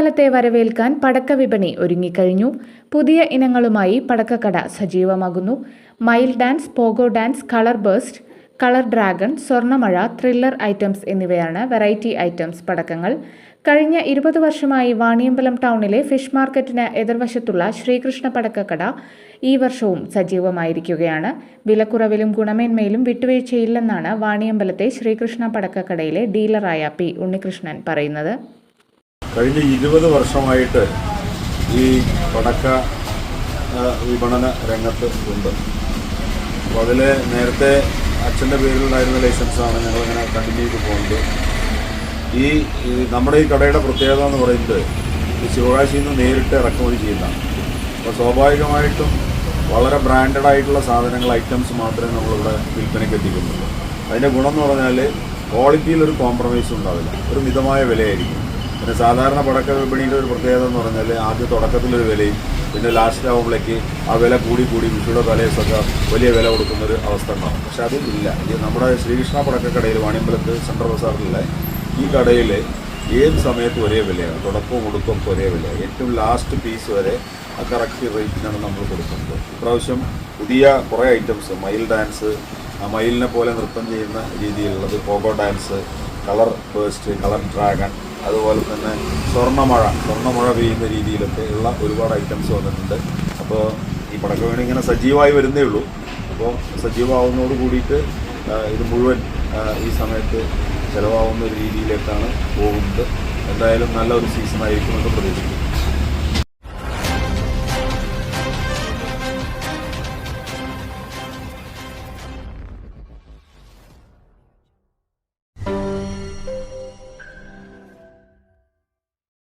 കാലത്തെ വരവേൽക്കാൻ പടക്ക വിപണി ഒരുങ്ങിക്കഴിഞ്ഞു. പുതിയ ഇനങ്ങളുമായി പടക്കക്കട സജീവമാകുന്നു. Mile dance pogo dance colour burst colour dragon സ്വർണമഴ thriller items എന്നിവയാണ് വെറൈറ്റി ഐറ്റംസ് പടക്കങ്ങൾ. കഴിഞ്ഞ ഇരുപത് വർഷമായി വാണിയമ്പലം ടൗണിലെ ഫിഷ് മാർക്കറ്റിന് എതിർവശത്തുള്ള ശ്രീകൃഷ്ണ പടക്കക്കട ഈ വർഷവും സജീവമായിരിക്കുകയാണ്. വിലക്കുറവിലും ഗുണമേന്മയിലും വിട്ടുവീഴ്ചയില്ലെന്നാണ് വാണിയമ്പലത്തെ ശ്രീകൃഷ്ണ പടക്കക്കടയിലെ ഡീലറായ പി ഉണ്ണികൃഷ്ണൻ പറയുന്നത്. കഴിഞ്ഞ ഇരുപത് വർഷമായിട്ട് ഈ പടക്ക വിപണന രംഗത്ത് ഉണ്ട്. അപ്പോൾ അതിൽ നേരത്തെ അച്ഛന്റെ പേരിലുണ്ടായിരുന്ന ലൈസൻസാണ് ഞങ്ങളിങ്ങനെ കണ്ടിന്യൂ ചെയ്ത് പോകുന്നത്. ഈ നമ്മുടെ ഈ കടയുടെ പ്രത്യേകത എന്ന് പറയുന്നത് ഈ ശിവകാശിയിൽ നിന്ന് നേരിട്ട് ഇറക്കുമതി ചെയ്യുന്നതാണ്. അപ്പോൾ സ്വാഭാവികമായിട്ടും വളരെ ബ്രാൻഡഡ് ആയിട്ടുള്ള സാധനങ്ങൾ ഐറ്റംസ് മാത്രമേ നമ്മളിവിടെ വിൽപ്പനയ്ക്ക് എത്തിക്കുന്നുള്ളൂ. അതിന്റെ ഗുണം എന്ന് പറഞ്ഞാൽ ക്വാളിറ്റിയിൽ ഒരു കോംപ്രമൈസും ഉണ്ടാവില്ല. ഒരു മിതമായ വിലയായിരിക്കും. പിന്നെ സാധാരണ പടക്ക വിപണിയുടെ ഒരു പ്രത്യേകത എന്ന് പറഞ്ഞാൽ ആദ്യ തുടക്കത്തിലൊരു വിലയും പിന്നെ ലാസ്റ്റ് ആവുമ്പോഴേക്ക് ആ വില കൂടി കൂടി വിഷുയുടെ തലേസൊക്കെ വലിയ വില കൊടുക്കുന്ന ഒരു അവസ്ഥ ഉണ്ടാവും. പക്ഷെ ഇല്ല. ഇത് നമ്മുടെ ശ്രീകൃഷ്ണ പടക്കക്കടയിൽ വാണിയമ്പലത്ത് സെൻട്രൽ ബസാറിലെ ഈ കടയിൽ ഏത് സമയത്ത് ഒരേ വിലയാണ്. തുടക്കവും ഒടുക്കവും ഒരേ വിലയാണ്. ഏറ്റവും ലാസ്റ്റ് പീസ് വരെ ആ കറക്റ്റ് റേറ്റിനാണ് നമ്മൾ കൊടുക്കുന്നത്. ഇപ്രാവശ്യം പുതിയ കുറേ ഐറ്റംസ് മയിൽ ഡാൻസ് ആ മയിലിനെ പോലെ നൃത്തം ചെയ്യുന്ന രീതിയിലുള്ളത് pogo dance colour burst colour dragon അതുപോലെ തന്നെ സ്വർണമഴ സ്വർണമഴ പെയ്യുന്ന രീതിയിലൊക്കെ ഉള്ള ഒരുപാട് ഐറ്റംസ് വന്നിട്ടുണ്ട്. അപ്പോൾ ഈ പടക്ക വീണ് ഇങ്ങനെ സജീവമായി വരുന്നേ ഉള്ളൂ. അപ്പോൾ സജീവമാവുന്നതോട് കൂടിയിട്ട് ഇത് മുഴുവൻ ഈ സമയത്ത് ചിലവാകുന്ന ഒരു രീതിയിലേക്കാണ് പോകുന്നത്. എന്തായാലും നല്ലൊരു സീസൺ ആയിരിക്കുമെന്ന് പ്രതീക്ഷിക്കുന്നു.